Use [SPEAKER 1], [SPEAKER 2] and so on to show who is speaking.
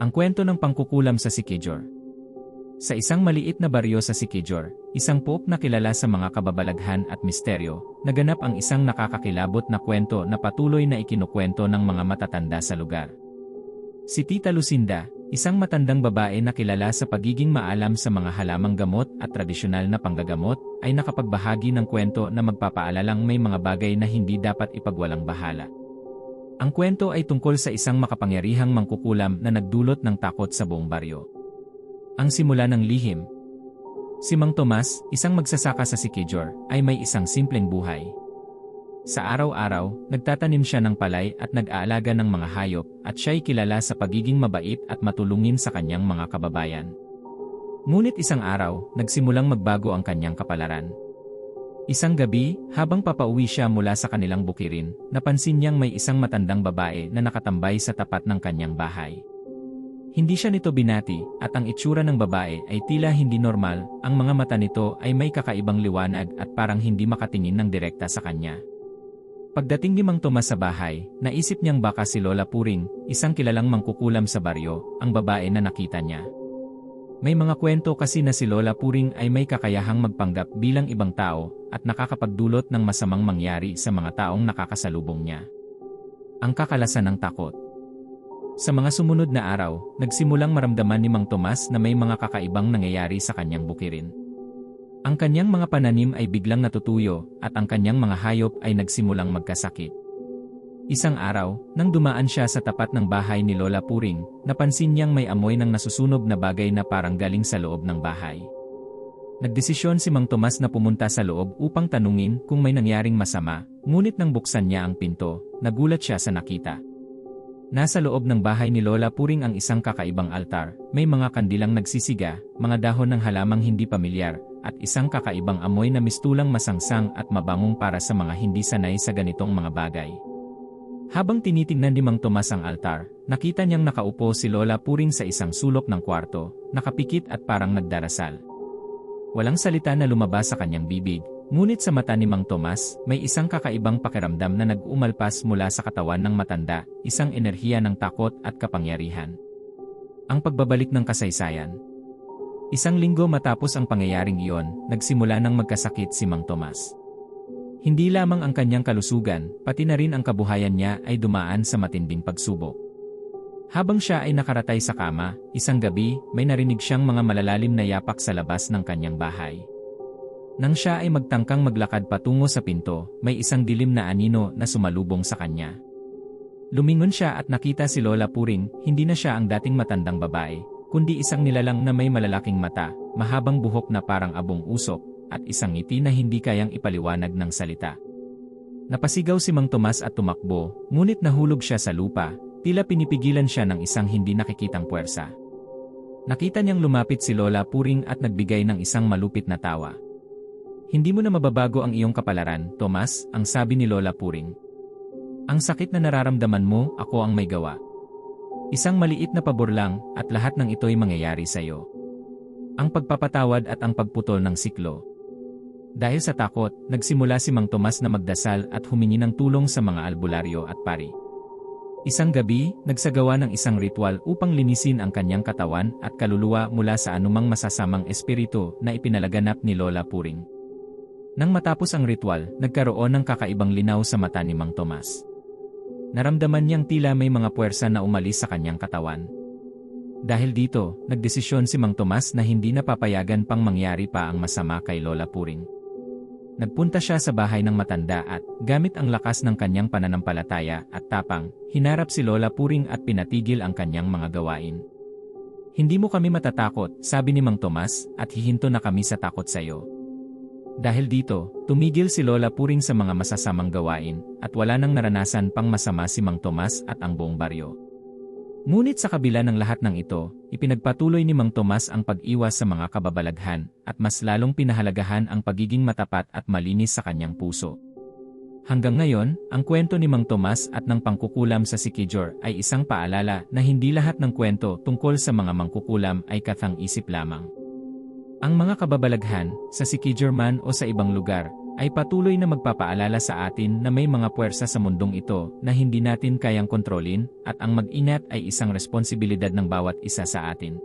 [SPEAKER 1] Ang kwento ng pangkukulam sa Sikijor. Sa isang maliit na baryo sa Sikijor, isang pope na kilala sa mga kababalaghan at misteryo, naganap ang isang nakakakilabot na kwento na patuloy na ikinukwento ng mga matatanda sa lugar. Si Tita Lucinda, isang matandang babae na kilala sa pagiging maalam sa mga halamang gamot at tradisyonal na panggagamot, ay nakapagbahagi ng kwento na magpapaalalang may mga bagay na hindi dapat ipagwalang bahala. Ang kwento ay tungkol sa isang makapangyarihang mangkukulam na nagdulot ng takot sa buong baryo. Ang simula ng lihim. Si Mang Tomas, isang magsasaka sa Sikijor, ay may isang simpleng buhay. Sa araw-araw, nagtatanim siya ng palay at nag-aalaga ng mga hayop at siya'y kilala sa pagiging mabait at matulungin sa kanyang mga kababayan. Ngunit isang araw, nagsimulang magbago ang kanyang kapalaran. Isang gabi, habang papauwi siya mula sa kanilang bukirin, napansin niyang may isang matandang babae na nakatambay sa tapat ng kanyang bahay. Hindi siya nito binati, at ang itsura ng babae ay tila hindi normal, ang mga mata nito ay may kakaibang liwanag at parang hindi makatingin ng direkta sa kanya. Pagdating ni Mang Tomas sa bahay, naisip niyang baka si Lola Puring, isang kilalang mangkukulam sa baryo, ang babae na nakita niya. May mga kwento kasi na si Lola Puring ay may kakayahang magpanggap bilang ibang tao at nakakapagdulot ng masamang mangyari sa mga taong nakakasalubong niya. Ang kakalasan ng takot. Sa mga sumunod na araw, nagsimulang maramdaman ni Mang Tomas na may mga kakaibang nangyayari sa kanyang bukirin. Ang kanyang mga pananim ay biglang natutuyo at ang kanyang mga hayop ay nagsimulang magkasakit. Isang araw, nang dumaan siya sa tapat ng bahay ni Lola Puring, napansin niyang may amoy ng nasusunog na bagay na parang galing sa loob ng bahay. Nagdesisyon si Mang Tomas na pumunta sa loob upang tanungin kung may nangyaring masama, ngunit nang buksan niya ang pinto, nagulat siya sa nakita. Nasa loob ng bahay ni Lola Puring ang isang kakaibang altar, may mga kandilang nagsisiga, mga dahon ng halamang hindi pamilyar, at isang kakaibang amoy na mistulang masangsang at mabangong para sa mga hindi sanay sa ganitong mga bagay. Habang tinitingnan ni Mang Tomas ang altar, nakita niyang nakaupo si Lola Puring sa isang sulok ng kwarto, nakapikit at parang nagdarasal. Walang salita na lumabas sa kanyang bibig, ngunit sa mata ni Mang Tomas, may isang kakaibang pakiramdam na nag-umalpas mula sa katawan ng matanda, isang enerhiya ng takot at kapangyarihan. Ang pagbabalik ng kasaysayan. Isang linggo matapos ang pangyayaring iyon, nagsimula ng magkasakit si Mang Tomas. Hindi lamang ang kanyang kalusugan, pati na rin ang kabuhayan niya ay dumaan sa matinding pagsubok. Habang siya ay nakaratay sa kama, isang gabi, may narinig siyang mga malalalim na yapak sa labas ng kanyang bahay. Nang siya ay magtangkang maglakad patungo sa pinto, may isang dilim na anino na sumalubong sa kanya. Lumingon siya at nakita si Lola Puring, hindi na siya ang dating matandang babae, kundi isang nilalang na may malalaking mata, mahabang buhok na parang abong usok, at isang ngiti na hindi kayang ipaliwanag ng salita. Napasigaw si Mang Tomas at tumakbo, ngunit nahulog siya sa lupa, tila pinipigilan siya ng isang hindi nakikitang puwersa. Nakita niyang lumapit si Lola Puring at nagbigay ng isang malupit na tawa. Hindi mo na mababago ang iyong kapalaran, Tomas, ang sabi ni Lola Puring. Ang sakit na nararamdaman mo, ako ang may gawa. Isang maliit na pabor lang, at lahat ng ito'y mangyayari sa iyo. Ang pagpapatawad at ang pagputol ng siklo, dahil sa takot, nagsimula si Mang Tomas na magdasal at humingi ng tulong sa mga albularyo at pari. Isang gabi, nagsagawa ng isang ritual upang linisin ang kanyang katawan at kaluluwa mula sa anumang masasamang espiritu na ipinalaganap ni Lola Puring. Nang matapos ang ritual, nagkaroon ng kakaibang linaw sa mata ni Mang Tomas. Naramdaman niyang tila may mga puwersa na umalis sa kanyang katawan. Dahil dito, nagdesisyon si Mang Tomas na hindi napapayagan pang mangyari pa ang masama kay Lola Puring. Nagpunta siya sa bahay ng matanda at, gamit ang lakas ng kanyang pananampalataya at tapang, hinarap si Lola Puring at pinatigil ang kanyang mga gawain. Hindi mo kami matatakot, sabi ni Mang Tomas, at hihinto na kami sa takot sa iyo. Dahil dito, tumigil si Lola Puring sa mga masasamang gawain, at wala nang naranasan pang masama si Mang Tomas at ang buong baryo. Ngunit sa kabila ng lahat ng ito, ipinagpatuloy ni Mang Tomas ang pag-iwas sa mga kababalaghan at mas lalong pinahalagahan ang pagiging matapat at malinis sa kanyang puso. Hanggang ngayon, ang kwento ni Mang Tomas at ng pangkukulam sa Sikijor ay isang paalala na hindi lahat ng kwento tungkol sa mga mangkukulam ay kathang isip lamang. Ang mga kababalaghan, sa Sikijor man o sa ibang lugar, ay patuloy na magpapaalala sa atin na may mga puwersa sa mundong ito na hindi natin kayang kontrolin at ang mag-ingat ay isang responsibilidad ng bawat isa sa atin.